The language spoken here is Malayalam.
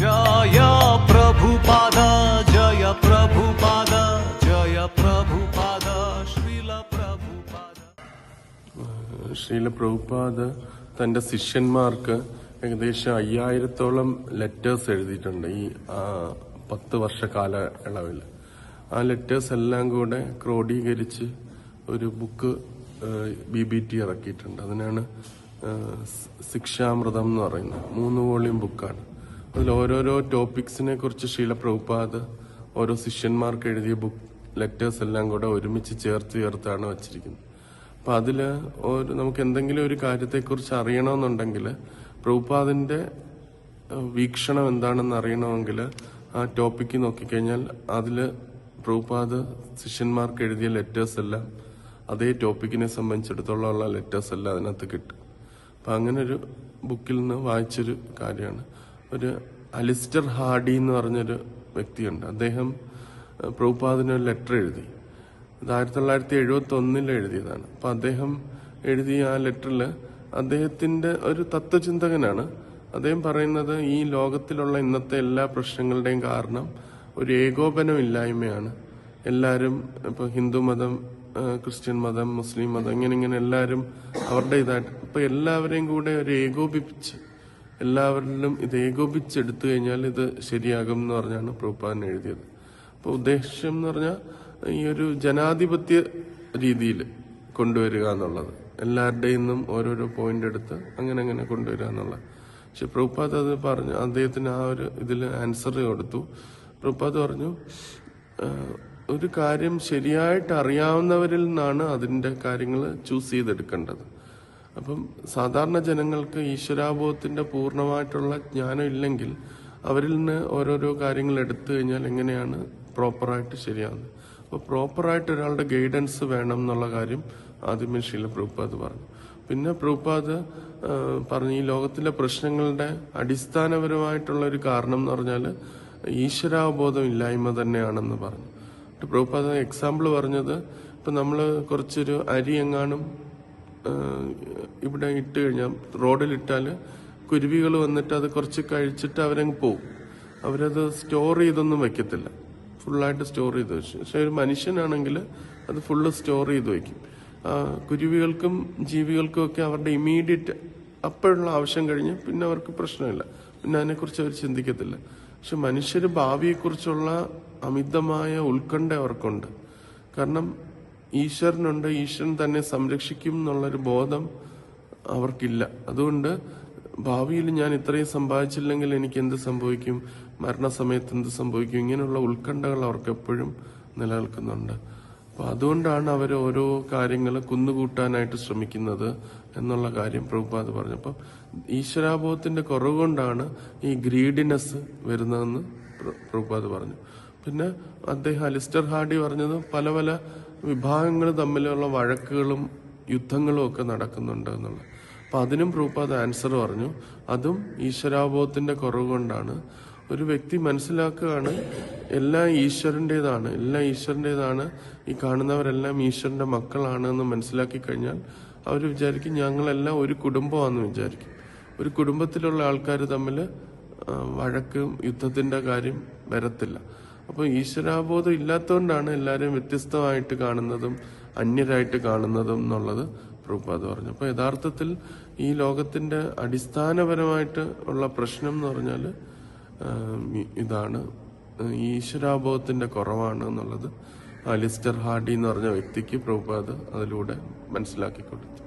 ജയ പ്രഭുപാദ ജയ പ്രഭുപാദ ജയ പ്രഭുപാദ ശ്രീല പ്രഭുപാദ പ്രഭുപാദ തന്റെ ശിഷ്യന്മാർക്ക് ഏകദേശം അയ്യായിരത്തോളം ലെറ്റേഴ്സ് എഴുതിയിട്ടുണ്ട് ഈ പത്ത് വർഷ കാലയളവിൽ ആ ലെറ്റേഴ്സ് എല്ലാം കൂടെ ക്രോഡീകരിച്ച് ഒരു ബുക്ക് ബി ബി ടി ഇറക്കിയിട്ടുണ്ട്. അതിനാണ് ശിക്ഷാമൃതം എന്ന് പറയുന്നത്. മൂന്ന് വോളിയം ബുക്കാണ് അതിൽ ഓരോരോ ടോപ്പിക്സിനെ കുറിച്ച് ശീല പ്രഭുപാദ് ഓരോ ശിഷ്യന്മാർക്ക് എഴുതിയ ബുക്ക് ലെറ്റേഴ്സ് എല്ലാം കൂടെ ഒരുമിച്ച് ചേർത്ത് ചേർത്താണ് വച്ചിരിക്കുന്നത്. അപ്പൊ അതിൽ ഒരു നമുക്ക് എന്തെങ്കിലും ഒരു കാര്യത്തെക്കുറിച്ച് അറിയണമെന്നുണ്ടെങ്കിൽ പ്രഭുപാദിന്റെ വീക്ഷണം എന്താണെന്ന് അറിയണമെങ്കിൽ ആ ടോപ്പിക്ക് നോക്കിക്കഴിഞ്ഞാൽ അതിൽ പ്രഭുപാദ് ശിഷ്യന്മാർക്ക് എഴുതിയ ലെറ്റേഴ്സ് എല്ലാം അതേ ടോപ്പിക്കിനെ സംബന്ധിച്ചിടത്തോളം ലെറ്റേഴ്സ് എല്ലാം അതിനകത്ത് കിട്ടും. അപ്പൊ അങ്ങനെ ഒരു ബുക്കിൽ നിന്ന് വായിച്ചൊരു കാര്യമാണ്. ഒരു അലിസ്റ്റർ ഹാഡി എന്ന് പറഞ്ഞൊരു വ്യക്തിയുണ്ട്. അദ്ദേഹം പ്രഭുപാദിന് ഒരു ലെറ്റർ എഴുതി. ഇത് ആയിരത്തി തൊള്ളായിരത്തി എഴുപത്തി ഒന്നിൽ എഴുതിയതാണ്. അപ്പൊ അദ്ദേഹം എഴുതിയ ആ ലെറ്ററിൽ അദ്ദേഹത്തിന്റെ ഒരു തത്വചിന്തകനാണ്. അദ്ദേഹം പറയുന്നത് ഈ ലോകത്തിലുള്ള ഇന്നത്തെ എല്ലാ പ്രശ്നങ്ങളുടെയും കാരണം ഒരു ഏകോപനമില്ലായ്മയാണ്. എല്ലാവരും ഇപ്പൊ ഹിന്ദു മതം ക്രിസ്ത്യൻ മതം മുസ്ലിം മതം ഇങ്ങനെ ഇങ്ങനെ എല്ലാവരും അവരുടെ ഇതായിട്ട് ഇപ്പൊ എല്ലാവരെയും കൂടെ ഒരു ഏകോപിപ്പിച്ച് എല്ലാവരിലും ഇത് ഏകോപിച്ചെടുത്തു കഴിഞ്ഞാൽ ഇത് ശരിയാകും എന്ന് പറഞ്ഞാണ് പ്രഭുപാദൻ എഴുതിയത്. അപ്പോൾ ഉദ്ദേശം എന്ന് പറഞ്ഞാൽ ഈ ഒരു ജനാധിപത്യ രീതിയിൽ കൊണ്ടുവരിക എന്നുള്ളത്. എല്ലാവരുടെയും നിന്നും ഓരോരോ പോയിന്റ് എടുത്ത് അങ്ങനെ അങ്ങനെ കൊണ്ടുവരിക എന്നുള്ളത്. പക്ഷെ പ്രഭുപാദ് അത് പറഞ്ഞു അദ്ദേഹത്തിന് ആ ഒരു ഇതിൽ ആൻസർ കൊടുത്തു. പ്രഭുപാദ് പറഞ്ഞു ഒരു കാര്യം ശരിയായിട്ട് അറിയാവുന്നവരിൽ നിന്നാണ് അതിന്റെ കാര്യങ്ങൾ ചൂസ് ചെയ്തെടുക്കേണ്ടത്. അപ്പം സാധാരണ ജനങ്ങൾക്ക് ഈശ്വരാബോധത്തിന്റെ പൂർണമായിട്ടുള്ള ജ്ഞാനം ഇല്ലെങ്കിൽ അവരിൽ നിന്ന് ഓരോരോ കാര്യങ്ങൾ എടുത്തു കഴിഞ്ഞാൽ എങ്ങനെയാണ് പ്രോപ്പറായിട്ട് ശരിയാവുന്നത്? അപ്പോൾ പ്രോപ്പറായിട്ട് ഒരാളുടെ ഗൈഡൻസ് വേണം എന്നുള്ള കാര്യം ആദ്യമേ ശീല പ്രഭുപാദ് പറഞ്ഞു. പിന്നെ പ്രഭുപാദ് പറഞ്ഞു ഈ ലോകത്തിലെ പ്രശ്നങ്ങളുടെ അടിസ്ഥാനപരമായിട്ടുള്ള ഒരു കാരണം എന്ന് പറഞ്ഞാൽ ഈശ്വരാവബോധം ഇല്ലായ്മ തന്നെയാണെന്ന് പറഞ്ഞു. പ്രഭുപാദ എക്സാമ്പിൾ പറഞ്ഞത് ഇപ്പം നമ്മൾ കുറച്ചൊരു അരി എങ്ങാനും ഇവിടെ ഇട്ട് കഴിഞ്ഞാൽ റോഡിലിട്ടാൽ കുരുവികൾ വന്നിട്ട് അത് കുറച്ച് കഴിച്ചിട്ട് അവരങ്ങ് പോവും. അവരത് സ്റ്റോർ ചെയ്തൊന്നും വെക്കത്തില്ല. ഫുള്ളായിട്ട് സ്റ്റോർ ചെയ്ത് വെച്ചു. പക്ഷെ ഒരു മനുഷ്യനാണെങ്കിൽ അത് ഫുള്ള് സ്റ്റോർ ചെയ്ത് വെക്കും. കുരുവികൾക്കും ജീവികൾക്കും ഒക്കെ അവരുടെ ഇമീഡിയറ്റ് അപ്പോഴുള്ള ആവശ്യം കഴിഞ്ഞ് പിന്നെ അവർക്ക് പ്രശ്നമില്ല. പിന്നെ അതിനെക്കുറിച്ച് അവർ ചിന്തിക്കത്തില്ല. പക്ഷെ മനുഷ്യർ ഭാവിയെക്കുറിച്ചുള്ള അമിതമായ ഉത്കണ്ഠ അവർക്കുണ്ട്. കാരണം ഈശ്വരനുണ്ട് ഈശ്വരൻ തന്നെ സംരക്ഷിക്കും എന്നുള്ളൊരു ബോധം അവർക്കില്ല. അതുകൊണ്ട് ഭാവിയിൽ ഞാൻ ഇത്രയും സമ്പാദിച്ചില്ലെങ്കിൽ എനിക്ക് എന്ത് സംഭവിക്കും? മരണസമയത്ത് എന്ത് സംഭവിക്കും? ഇങ്ങനെയുള്ള ഉത്കണ്ഠകൾ അവർക്ക് എപ്പോഴും നിലനിൽക്കുന്നുണ്ട്. അപ്പൊ അതുകൊണ്ടാണ് അവർ ഓരോ കാര്യങ്ങൾ കുന്നുകൂട്ടാനായിട്ട് ശ്രമിക്കുന്നത് എന്നുള്ള കാര്യം പ്രഭുപാദ് പറഞ്ഞു. അപ്പം ഈശ്വരാബോധത്തിന്റെ കുറവ് കൊണ്ടാണ് ഈ ഗ്രീഡിനെസ് വരുന്നതെന്ന് പ്ര- പ്രഭുപാദ് പറഞ്ഞു. പിന്നെ അദ്ദേഹം അലിസ്റ്റർ ഹാർഡി പറഞ്ഞത് പല പല വിഭാഗങ്ങൾ തമ്മിലുള്ള വഴക്കുകളും യുദ്ധങ്ങളും ഒക്കെ നടക്കുന്നുണ്ട് എന്നുള്ളത്. അപ്പൊ അതിനും പ്രൂപ്പാദ് ആൻസർ പറഞ്ഞു. അതും ഈശ്വരാബോധത്തിന്റെ കുറവ് കൊണ്ടാണ് ഒരു വ്യക്തി മനസ്സിലാക്കുകയാണ് എല്ലാം ഈശ്വരന്റെതാണ് എല്ലാം ഈശ്വരന്റെതാണ് ഈ കാണുന്നവരെല്ലാം ഈശ്വരന്റെ മക്കളാണ് എന്ന് മനസ്സിലാക്കി കഴിഞ്ഞാൽ അവർ വിചാരിക്കും ഞങ്ങളെല്ലാം ഒരു കുടുംബമാണെന്ന് വിചാരിക്കും. ഒരു കുടുംബത്തിലുള്ള ആൾക്കാർ തമ്മിൽ വഴക്കും യുദ്ധത്തിന്റെ കാര്യം വരത്തില്ല. അപ്പൊ ഈശ്വരാബോധം ഇല്ലാത്തതുകൊണ്ടാണ് എല്ലാവരും വ്യത്യസ്തമായിട്ട് കാണുന്നതും അന്യരായിട്ട് കാണുന്നതും എന്നുള്ളത് പ്രഭുപാദ് പറഞ്ഞു. അപ്പോൾ യഥാർത്ഥത്തിൽ ഈ ലോകത്തിന്റെ അടിസ്ഥാനപരമായിട്ട് ഉള്ള പ്രശ്നം എന്ന് പറഞ്ഞാൽ ഇതാണ്. ഈശ്വരാബോധത്തിന്റെ കുറവാണ് എന്നുള്ളത് അലിസ്റ്റർ ഹാർഡി എന്ന് പറഞ്ഞ വ്യക്തിക്ക് പ്രഭുപാദ് അതിലൂടെ മനസ്സിലാക്കി കൊടുത്തു